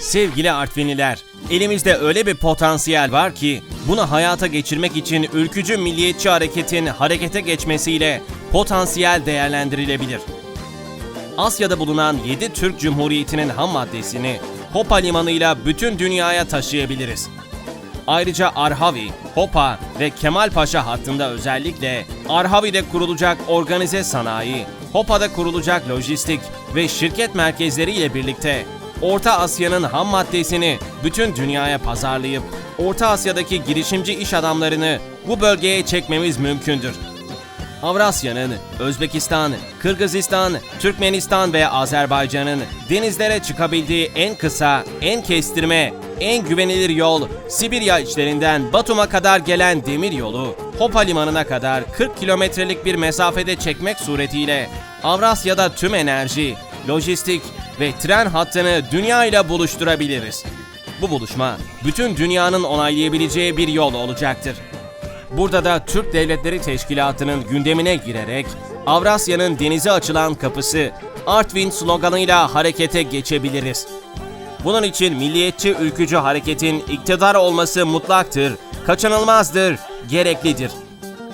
Sevgili Artvinliler, elimizde öyle bir potansiyel var ki bunu hayata geçirmek için ülkücü milliyetçi hareketin harekete geçmesiyle potansiyel değerlendirilebilir. Asya'da bulunan 7 Türk Cumhuriyeti'nin ham maddesini Hopa limanıyla bütün dünyaya taşıyabiliriz. Ayrıca Arhavi, Hopa ve Kemalpaşa hattında özellikle Arhavi'de kurulacak organize sanayi, Hopa'da kurulacak lojistik ve şirket merkezleriyle birlikte Orta Asya'nın ham maddesini bütün dünyaya pazarlayıp Orta Asya'daki girişimci iş adamlarını bu bölgeye çekmemiz mümkündür. Avrasya'nın, Özbekistan, Kırgızistan, Türkmenistan ve Azerbaycan'ın denizlere çıkabildiği en kısa, en kestirme, en güvenilir yol Sibirya içlerinden Batum'a kadar gelen demir yolu Hopa limanına kadar 40 kilometrelik bir mesafede çekmek suretiyle Avrasya'da tüm enerji, lojistik ve tren hattını dünya ile buluşturabiliriz. Bu buluşma bütün dünyanın onaylayabileceği bir yol olacaktır. Burada da Türk Devletleri Teşkilatı'nın gündemine girerek Avrasya'nın denize açılan kapısı Artvin sloganıyla harekete geçebiliriz. Bunun için milliyetçi ülkücü hareketin iktidar olması mutlaktır, kaçınılmazdır, gereklidir.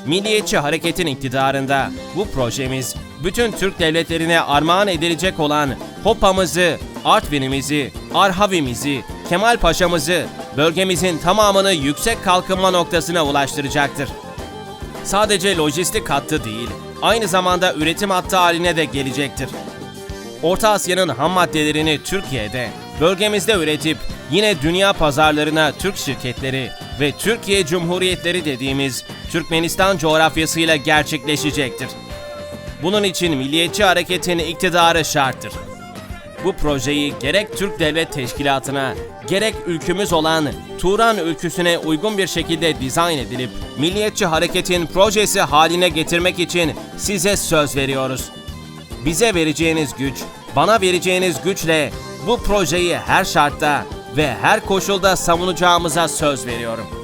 Milliyetçi hareketin iktidarında bu projemiz bütün Türk devletlerine armağan edilecek olan Hopa'mızı, Artvin'imizi, Arhavimizi, Kemal Paşa'mızı, bölgemizin tamamını yüksek kalkınma noktasına ulaştıracaktır. Sadece lojistik hattı değil, aynı zamanda üretim hattı haline de gelecektir. Orta Asya'nın ham maddelerini Türkiye'de, bölgemizde üretip yine dünya pazarlarına Türk şirketleri ve Türkiye Cumhuriyetleri dediğimiz Türkmenistan coğrafyasıyla gerçekleşecektir. Bunun için milliyetçi hareketin iktidarı şarttır. Bu projeyi gerek Türk Devlet Teşkilatı'na, gerek ülkümüz olan Turan ülküsüne uygun bir şekilde dizayn edilip milliyetçi hareketin projesi haline getirmek için size söz veriyoruz. Bize vereceğiniz güç, bana vereceğiniz güçle bu projeyi her şartta ve her koşulda savunacağımıza söz veriyorum.